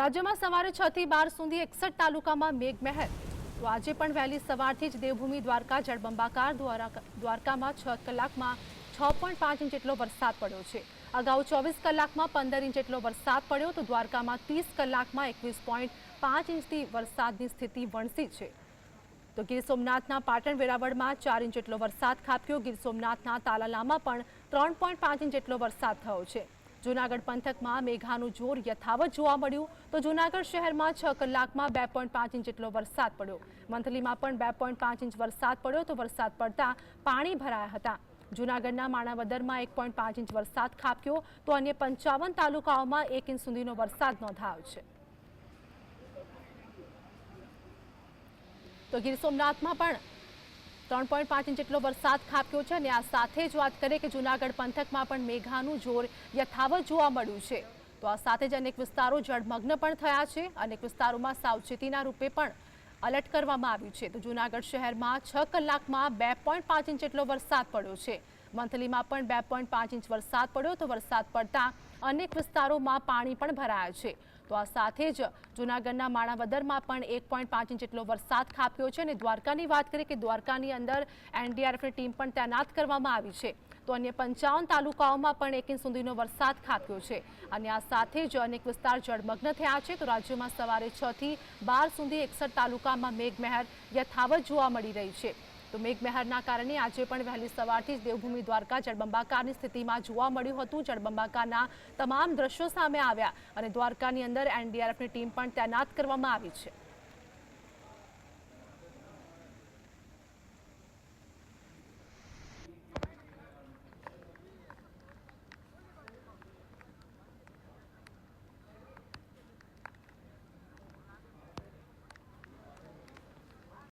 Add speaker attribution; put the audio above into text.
Speaker 1: રાજ્યમાં સવારે છ થી બાર સુધી એકસઠ તાલુકામાં મેઘમહેર. તો આજે પણ વહેલી સવારથી જ દેવભૂમિ દ્વારકા, જળબંબાકાર દ્વારા દ્વારકામાં છ કલાકમાં છ પોઈન્ટ પાંચ ઇંચ જેટલો વરસાદ પડ્યો છે. અગાઉ ચોવીસ કલાકમાં પંદર ઇંચ જેટલો વરસાદ પડ્યો, તો દ્વારકામાં ત્રીસ કલાકમાં એકવીસ પોઈન્ટ પાંચ ઇંચથી વરસાદની સ્થિતિ વણસી છે. તો ગીર સોમનાથના પાટણ વેરાવળમાં ચાર ઇંચ જેટલો વરસાદ ખાબક્યો, ગીર સોમનાથના તાલાલામાં પણ ત્રણ પોઈન્ટ પાંચ ઇંચ જેટલો વરસાદ થયો છે. જૂનાગઢ પંથકમાં મેઘાનું જોર યથાવત જોવા મળ્યું તો જૂનાગઢ શહેરમાં છ કલાકમાં બે પોઈન્ટ પાંચ ઇંચ જેટલો વરસાદ પડ્યો. મંથલીમાં પણ બે પોઈન્ટ પાંચ ઇંચ વરસાદ પડ્યો તો વરસાદ પડતા પાણી ભરાયા હતા. જૂનાગઢના માણાવદરમાં એક પોઈન્ટ પાંચ ઇંચ વરસાદ ખાબક્યો તો અન્ય પંચાવન તાલુકાઓમાં એક ઇંચ સુધીનો વરસાદ નોંધાયો છે. તો ગીર સોમનાથમાં પણ ત્રણ પોઈન્ટ પાંચ ઇંચ જેટલો વરસાદ ખાબક્યો છે અને આ સાથે જ વાત કરીએ કે જૂનાગઢ પંથકમાં પણ મેઘાનું જોર યથાવત જોવા મળ્યું છે. તો આ સાથે જ અનેક વિસ્તારો જળમગ્ન પણ થયા છે. અનેક વિસ્તારોમાં સાવચેતીના રૂપે પણ અલર્ટ કરવામાં આવ્યું છે. તો જૂનાગઢ શહેરમાં છ કલાકમાં બે પોઈન્ટ પાંચ ઇંચ જેટલો વરસાદ પડ્યો છે. મંથલીમાં પણ બે પોઈન્ટ પાંચ ઇંચ વરસાદ પડ્યો તો વરસાદ પડતા અનેક વિસ્તારોમાં પાણી પણ ભરાયા છે. તો આ સાથે જ જૂનાગઢના માણાવદરમાં પણ એક પોઈન્ટ પાંચ ઇંચ જેટલો વરસાદ ખાબક્યો છે અને દ્વારકાની વાત કરીએ કે દ્વારકાની અંદર એનડીઆરએફની ટીમ પણ તૈનાત કરવામાં આવી છે. તો અન્ય પંચાવન તાલુકાઓમાં પણ એક ઇંચ સુધીનો વરસાદ ખાબક્યો છે. અને આ સાથે જ અનેક વિસ્તાર જળમગ્ન થયા છે. તો રાજ્યમાં સવારે છથી બાર સુધી એકસઠ તાલુકામાં મેઘમહેર યથાવત જોવા મળી રહી છે. તો મેઘમહેરના કારણે આજે પણ વહેલી સવારથી જ દેવભૂમિ દ્વારકા જળબંબાકારની સ્થિતિમાં જોવા મળ્યું હતું. જળબંબાકારના તમામ દ્રશ્યો સામે આવ્યા અને દ્વારકાની અંદર એનડીઆરએફની ટીમ પણ તૈનાત કરવામાં આવી છે.